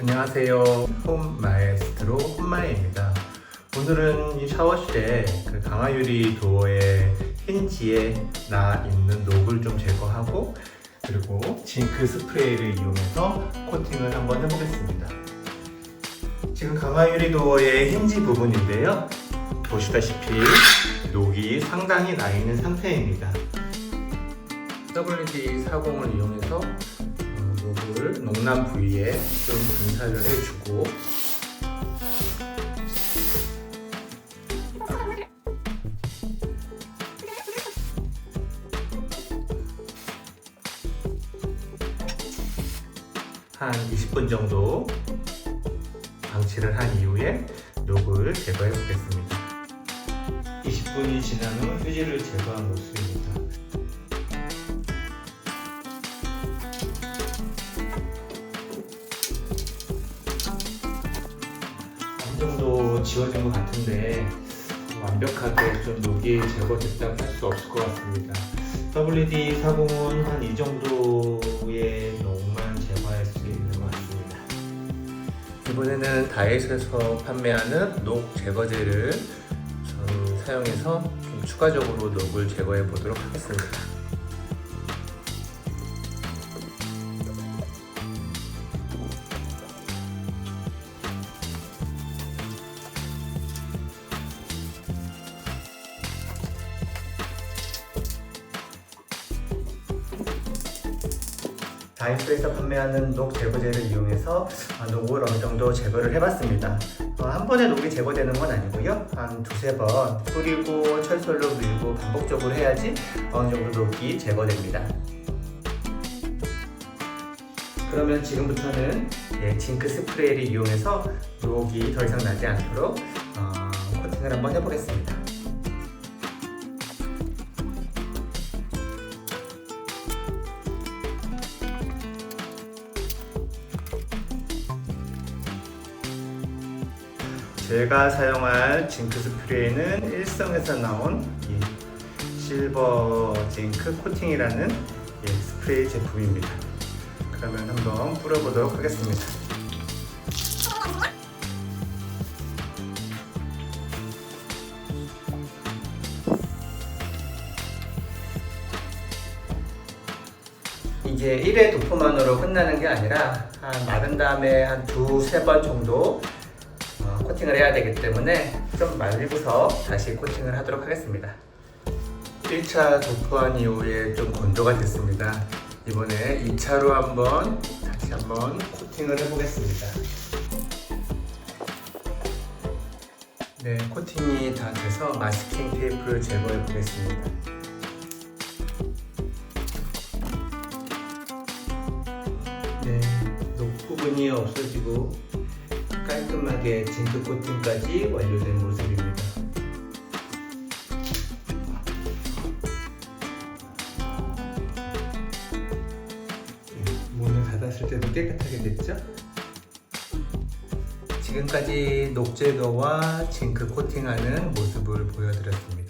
안녕하세요. 홈 마에스트로 홈마입니다. 오늘은 이 샤워실에 그 강화유리 도어에 힌지에 나 있는 녹을 좀 제거하고 그리고 징크 스프레이를 이용해서 코팅을 한번 해보겠습니다. 지금 강화유리 도어의 힌지 부분인데요. 보시다시피 녹이 상당히 나 있는 상태입니다. WD 40을 이용해서 어, 녹을 농남 부위에 좀 분사를 해주고 한 20분 정도 방치를 한 이후에 녹을 제거해 보겠습니다. 20분이 지난 후 휴지를 제거한 모습입니다. 어느 정도 지워진 것 같은데 완벽하게 좀 녹이 제거됐다고 할 수 없을 것 같습니다. WD 40은 한 이 정도의 녹만 제거할 수 있는 것 같습니다. 이번에는 다이소에서 판매하는 녹 제거제를 좀 사용해서 좀 추가적으로 녹을 제거해 보도록 하겠습니다. 다이소에서 판매하는 녹 제거제를 이용해서 아, 녹을 어느 정도 제거를 해봤습니다. 어, 한 번에 녹이 제거되는 건 아니고요. 한 두세 번 뿌리고 철솔로 밀고 반복적으로 해야지 어느 정도 녹이 제거됩니다. 그러면 지금부터는 예, 징크 스프레이를 이용해서 녹이 더 이상 나지 않도록 어, 코팅을 한번 해보겠습니다. 제가 사용할 징크 스프레이는 일성에서 나온 이 실버 징크 코팅이라는 예, 스프레이 제품입니다. 그러면 한번 뿌려보도록 하겠습니다. 이게 1회 도포만으로 끝나는 게 아니라 한 마른 다음에 한 두세 번 정도 어, 코팅을 해야 되기 때문에 좀 말리고서 다시 코팅을 하도록 하겠습니다. 1차 도포한 이후에 좀 건조가 됐습니다. 이번에 2차로 한번 다시 한번 코팅을 해보겠습니다. 네, 코팅이 다 돼서 마스킹 테이프를 제거해 보겠습니다. 네, 녹 부분이 없어지고 깔끔하게 징크 코팅까지 완료된 모습입니다. 네, 문을 닫았을 때도 깨끗하게 됐죠? 지금까지 녹 제거와 징크 코팅하는 모습을 보여드렸습니다.